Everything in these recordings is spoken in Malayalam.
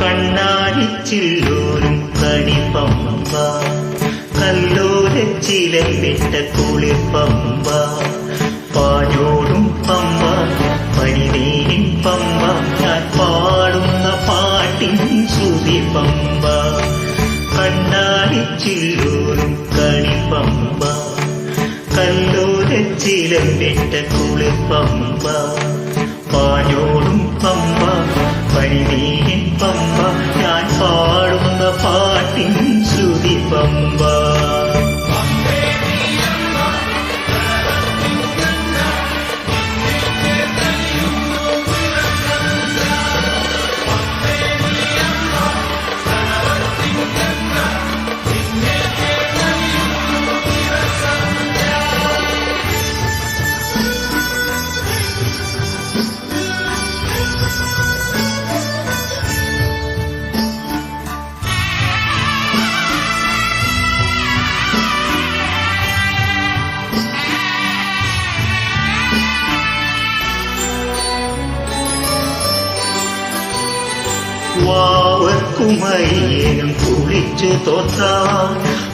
കണ്ണാടിച്ചില്ലൂരും കണിപ്പമ്പ കല്ലോരച്ചിലമിട്ട കുളിപ്പമ്പ പാടോടും പമ്പ പനിനീരിൻ പമ്പ. ഞാൻ പാടുന്ന പാട്ടിൻ ശ്രുതി പമ്പ കണ്ണാടിച്ചില്ലോരും കണിപ്പമ്പ കല്ലോരച്ചിലമിട്ട കുളിപ്പമ്പ പാഞ്ഞോടും പമ്പ പമ്പ ഞാൻ വാവർക്കുമയ്യനും കുളിച്ചു തോത്താൻ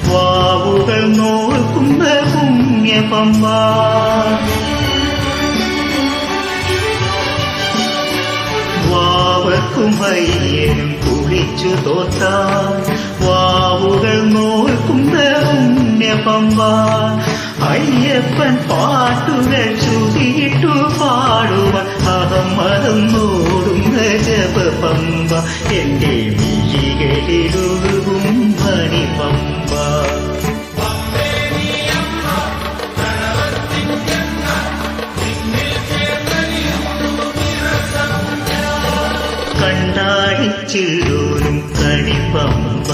വാവുകൾ നോക്കുന്ന പുണ്യപമ്പ വാവർക്കുമയ്യനും കുളിച്ചു തോത്താൻ വാവുകൾ നോക്കുന്ന പുണ്യപമ്പ അയ്യപ്പൻ പാട്ടുകൾ ശ്രുതിയിട്ടു കണ്ണാടിച്ചില്ലൂരും കണിപ്പമ്പ.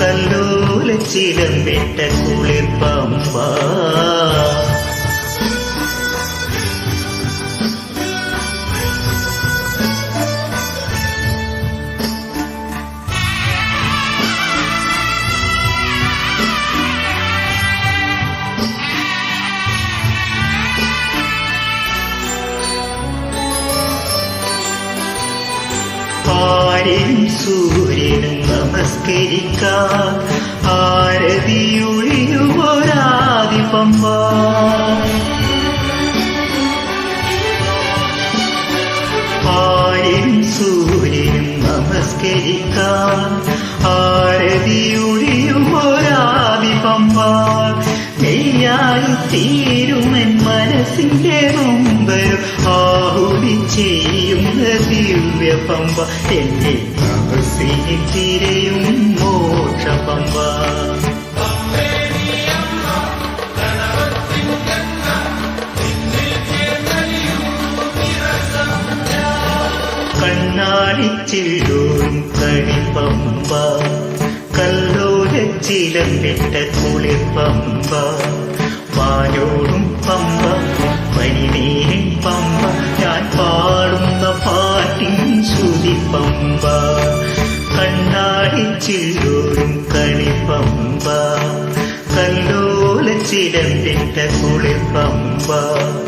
കല്ലോല ചിലമ്പിട്ട കുളിർപ്പമ്പ. ആരും സൂര്യനും നമസ്കരിക്കാൻ ആരതിയൊഴിയുമൊരാദി പമ്പ ആരും സൂര്യനും നമസ്കരിക്കാൻ ആരതിയൊഴിയുമൊരാദി പമ്പ നെയ്യായി തീരുമൻ മനസ്സിന്റെ നൊമ്പരും ആഹുതി ചെയ്യുന്ന ദിവ്യ പമ്പ എന്റെ തപസ്സിനെ തിരയും മോക്ഷ പമ്പ കണ്ണാടിച്ചില്ലൂരും കണിപ്പമ്പ കല്ലോരച്ചിലമ്പിട്ട വിട്ട പാലോടും കണിപ്പമ്പ കല്ലോല ചിലമ്പിട്ട കുളിർപ്പമ്പ